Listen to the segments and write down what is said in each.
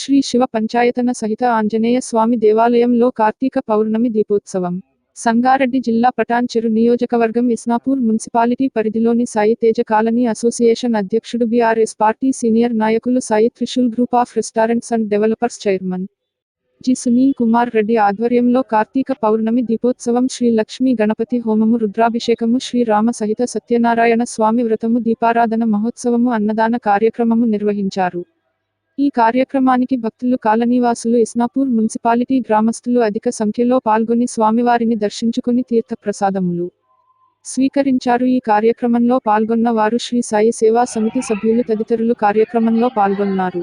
శ్రీ శివ పంచాయతన సహిత ఆంజనేయ స్వామి దేవాలయంలో కార్తీక పౌర్ణమి దీపోత్సవం. సంగారెడ్డి జిల్లా పటాన్చెరు నియోజకవర్గం ఇస్నాపూర్ మున్సిపాలిటీ పరిధిలోని సాయి తేజ కాలనీ అసోసియేషన్ అధ్యక్షుడు బీఆర్ఎస్ పార్టీ సీనియర్ నాయకులు Sai Trishul group of restaurants and developers chairman. G. Sunil Kumar Reddy ఆధ్వర్యంలో కార్తీక పౌర్ణమి దీపోత్సవం శ్రీ లక్ష్మీ గణపతి హోమము రుద్రాభిషేకము శ్రీరామ సహిత సత్యనారాయణ స్వామి వ్రతము దీపారాధన మహోత్సవము అన్నదాన కార్యక్రమము నిర్వహించారు. ఈ కార్యక్రమానికి భక్తులు కాలనీవాసులు ఇస్నాపూర్ మున్సిపాలిటీ గ్రామస్తులు అధిక సంఖ్యలో పాల్గొని స్వామివారిని దర్శించుకుని తీర్థప్రసాదములు స్వీకరించారు. ఈ కార్యక్రమంలో పాల్గొన్న వారు శ్రీ సాయి సేవా సమితి సభ్యులు తదితరులు కార్యక్రమంలో పాల్గొన్నారు.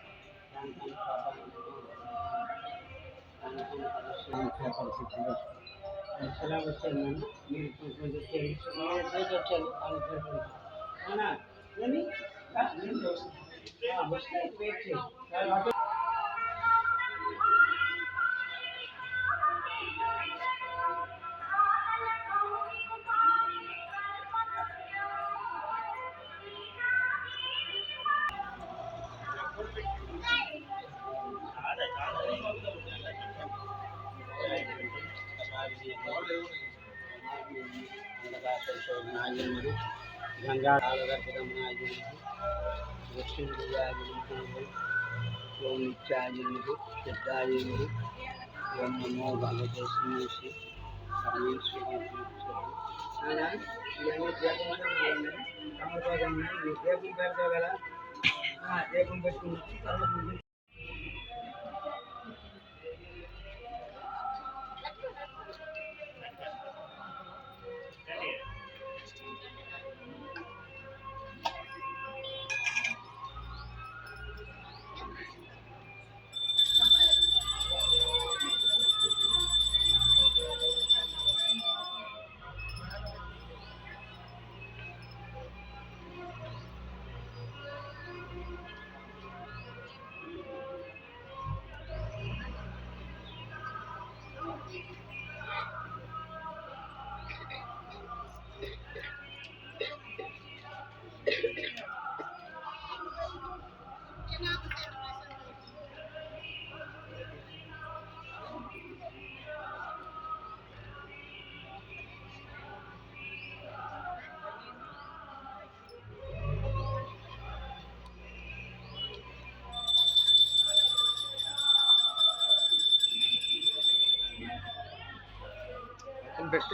সিলেবাস চেয়ারম্যান মিরপুর দুই হাজার তেইশ না আমি অবশ্যই পেয়েছি వెయిట్ చేయి. అటు నాయకుడు గంగా ఓం నిత్యాయనుడు సిద్ధాయనుడు ఓం నమో భగవతే శ్రీనివాసి పరమేశ్వరి ఆయన ఇవన్నీ ಬೆಸ್ಟ್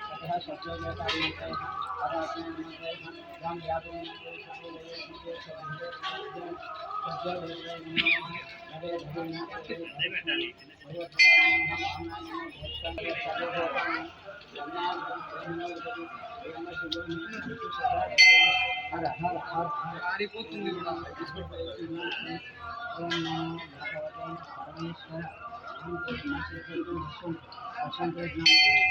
यह शौचालयकारी हम याद हर हर हर हमारी पुत्र परमेश्वर हम कृष्ण से कृष्ण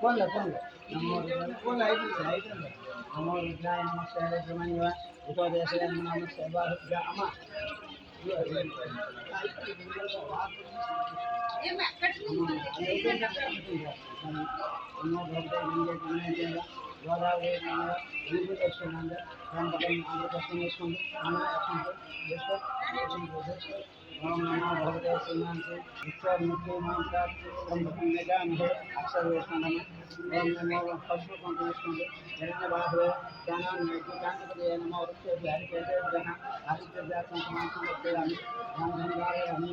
ಫೋನ್ಲ ಫೋನ್ಲ ನಮ್ಮವ್ರು ಫೋನ್ಲ ಐತಲ್ಲ ಐತಲ್ಲ ನಮ್ಮವ್ರು ಇಲ್ಲ ನಮ್ಮ ಸೇವೆ ಜಮಾನಿವ ಉಪದೇಶ ನಮ್ಮ ಸೇವಾ ಅಮ್ಮ గోదావరి నీళ్ళు తెచ్చుకున్నాను దాని పక్కన నాలుగు కష్టం వేసుకోండి ఓం నమో భగవతే ओम नमो भगवते श्रीमानसे विश्वामित्रिमां प्राप्य ब्रह्मकं नजामहे अक्षरवेष्णनम् ओम नमो पशुपङ्कविष्णवे हिरण्यबाहो ज्ञानान्वेकान्तपदये नमो वृक्षेभ्यः हरिकेन्द्रेभ्यः आदित्यभ्यः सन्तमां समर्पयामि ॐ धन्वारयामि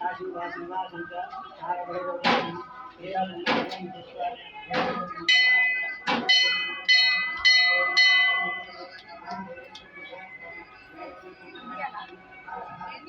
आशीर्वाद आशीर्वाद संत हार भैरव हे आनंद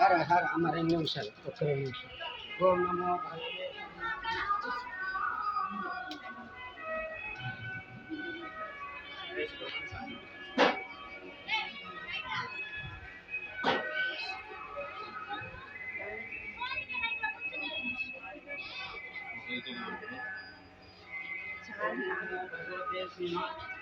हर हर हमारे न्यूसल पुत्र न्यूसल ओम नमो भगवते Thank.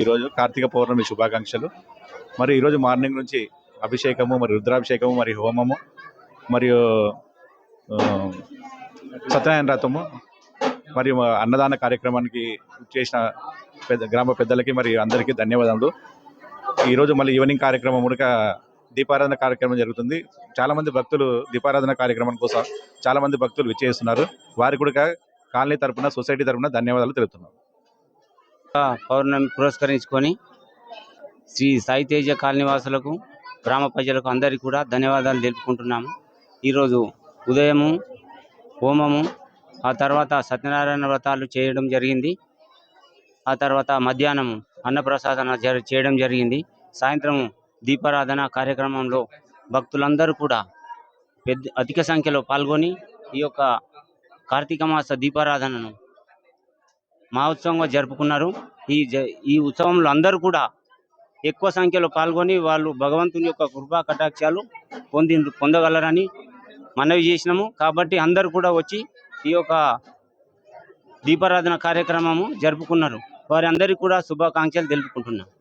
ఈరోజు కార్తీక పౌర్ణమి శుభాకాంక్షలు. మరి ఈరోజు మార్నింగ్ నుంచి అభిషేకము మరి రుద్రాభిషేకము మరి హోమము మరియు సత్యనారాయణ వ్రతము మరియు అన్నదాన కార్యక్రమానికి చేసిన పెద్ద గ్రామ పెద్దలకి మరి అందరికీ ధన్యవాదములు ఈరోజు మళ్ళీ ఈవినింగ్ కార్యక్రమం ఉడక దీపారాధన కార్యక్రమం జరుగుతుంది. చాలా మంది భక్తులు దీపారాధన కార్యక్రమం కోసం చాలామంది భక్తులు విచ్చేస్తున్నారు. వారి కూడా కాలనీ తరపున సొసైటీ తరపున ధన్యవాదాలు తెలుపుతున్నారు పౌర్ణమి పురస్కరించుకొని శ్రీ సాయితేజ కాలనీవాసులకు గ్రామ ప్రజలకు అందరికీ కూడా ధన్యవాదాలు తెలుపుకుంటున్నాము. ఈరోజు ఉదయము హోమము ఆ తర్వాత సత్యనారాయణ వ్రతాలు చేయడం జరిగింది. ఆ తర్వాత మధ్యాహ్నం అన్నప్రసాదన జరి చేయడం జరిగింది. సాయంత్రం దీపారాధన కార్యక్రమంలో భక్తులందరూ కూడా పెద్ద అధిక సంఖ్యలో పాల్గొని ఈ యొక్క కార్తీక మాస దీపారాధనను మహోత్సవంగా జరుపుకున్నారు. ఈ జ- ఈ ఉత్సవంలో అందరూ కూడా ఎక్కువ సంఖ్యలో పాల్గొని వాళ్ళు భగవంతుని యొక్క కృపా కటాక్షాలు పొంది పొందగలరని మనవి చేసినాము. కాబట్టి అందరూ కూడా వచ్చి ఈ యొక్క దీపారాధన కార్యక్రమము జరుపుకున్నారు. వారి అందరికీ కూడా శుభాకాంక్షలు తెలుపుకుంటున్నాను